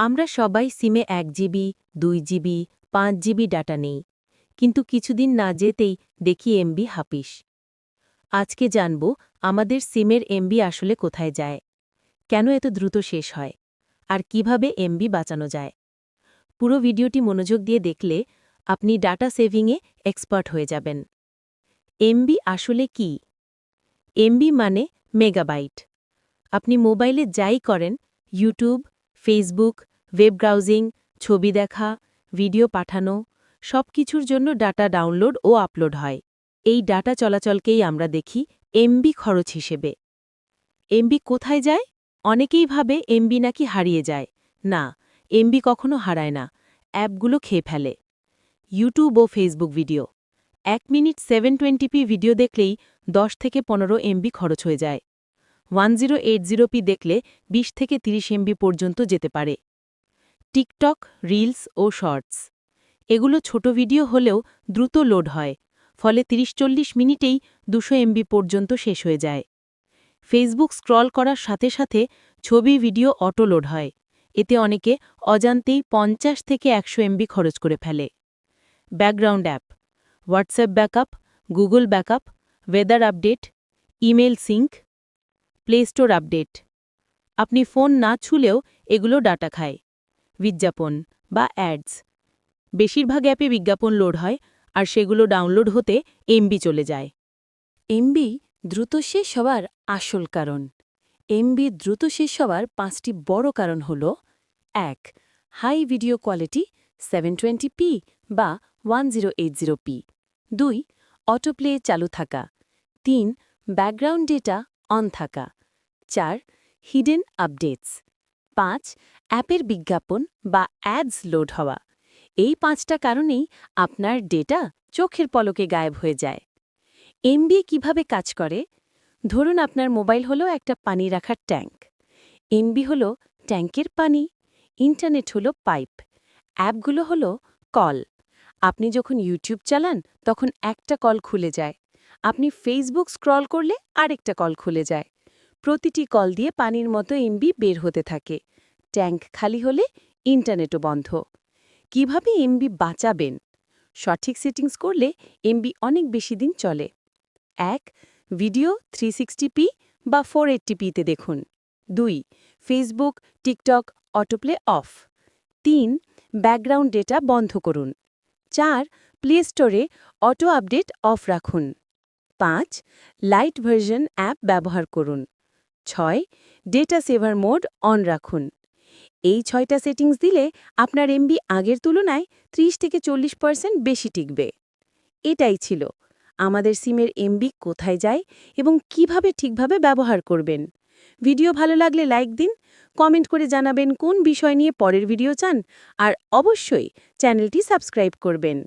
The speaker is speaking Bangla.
আমরা সবাই সিমে এক জিবি, দুই জিবি, পাঁচ জিবি ডাটা নেই। কিন্তু কিছুদিন না যেতেই দেখি এমবি হাপিস। আজকে জানব আমাদের সিমের এমবি আসলে কোথায় যায়। কেন এত দ্রুত শেষ হয়? আর কীভাবে এমবি বাঁচানো যায়? পুরো ভিডিওটি মনোযোগ দিয়ে দেখলে আপনি ডাটা সেভিংয়ে এক্সপার্ট হয়ে যাবেন। এমবি আসলে কি? এমবি মানে মেগাবাইট। আপনি মোবাইলে যাই করেন, ইউটিউব, ফেসবুক ওয়েব ব্রাউজিং ছবি দেখা ভিডিও পাঠানো সব কিছুর জন্য ডাটা ডাউনলোড ও আপলোড হয়। এই ডাটা চলাচলকেই আমরা দেখি এমবি খরচ হিসেবে। এমবি কোথায় যায়? অনেকেই ভাবে এমবি নাকি হারিয়ে যায়। না এমবি কখনো হারায় না। অ্যাপগুলো খেয়ে ফেলে। ইউটিউব ও ফেসবুক ভিডিও এক minute seven twenty p video দেখলেই দশ থেকে পনেরো এমবি খরচ হয়ে যায়। One zero eight zero P দেখলে বিশ থেকে তিরিশ এমবি পর্যন্ত যেতে পারে। টিকটক, রিলস ও শর্টস। এগুলো ছোট ভিডিও হলেও দ্রুত লোড হয়, ফলে তিরিশ চল্লিশ মিনিটেই দুশো এমবি পর্যন্ত শেষ হয়ে যায়। ফেসবুক স্ক্রল করার সাথে সাথে ছবি ভিডিও অটো লোড হয়। এতে অনেকে অজান্তেই পঞ্চাশ থেকে একশো এমবি খরচ করে ফেলে। Background app, WhatsApp backup, Google backup, weather update, email sync, Play Store update. আপনি ফোন না ছুলেও এগুলো ডাটা খায়। বিজ্ঞাপন বা অ্যাডস। বেশিরভাগ অ্যাপে বিজ্ঞাপন লোড হয় আর সেগুলো ডাউনলোড হতে এমবি চলে যায়। এমবি দ্রুত শেষ হওয়ার আসল কারণ। এমবি দ্রুত শেষ হওয়ার পাঁচটি বড় কারণ হল, এক, high video quality seven P বা ওয়ান পি। দুই, অটোপ্লে চালু থাকা। তিন, ব্যাকগ্রাউন্ড ডেটা অন থাকা। চার, হিডেন আপডেটস। পাঁচ, অ্যাপের বিজ্ঞাপন বা অ্যাডস লোড হওয়া। এই পাঁচটা কারণেই আপনার ডেটা চোখের পলকে গায়েব হয়ে যায়। এমবিএ কীভাবে কাজ করে? ধরুন আপনার মোবাইল হলো একটা পানি রাখার ট্যাঙ্ক। এমবি হলো ট্যাঙ্কের পানি, ইন্টারনেট হলো পাইপ, অ্যাপগুলো হলো কল। আপনি যখন ইউটিউব চালান, তখন একটা কল খুলে যায়। আপনি ফেসবুক স্ক্রল করলে আরেকটা কল খুলে যায়। প্রতিটি কল দিয়ে পানির মতো এমবি বের হতে থাকে। ট্যাঙ্ক খালি হলে ইন্টারনেটও বন্ধ। কীভাবে এমবি বাঁচাবেন? সঠিক সেটিংস করলে এমবি অনেক বেশি দিন চলে। এক, ভিডিও থ্রি পি বা ফোর পিতে দেখুন। দুই ফেসবুক টিকটক অটোপ্লে অফ তিন ব্যাকগ্রাউন্ড ডেটা বন্ধ করুন। চার প্লে স্টোরে অটো আপডেট অফ রাখুন। পাঁচ লাইট ভার্সন অ্যাপ ব্যবহার করুন। ছয় ডেটা সেভার মোড অন রাখুন। এই ছয়টা সেটিংস দিলে আপনার এমবি আগের তুলনায় ৩০ থেকে চল্লিশ পার্সেন্ট বেশি টিকবে। এটাই ছিল। আমাদের সিমের এমবি কোথায় যায় এবং কীভাবে ঠিকভাবে ব্যবহার করবেন? ভিডিও ভালো লাগলে লাইক দিন কমেন্ট করে জানাবেন কোন বিষয় নিয়ে পরের ভিডিও চান, আর অবশ্যই চ্যানেলটি সাবস্ক্রাইব করবেন।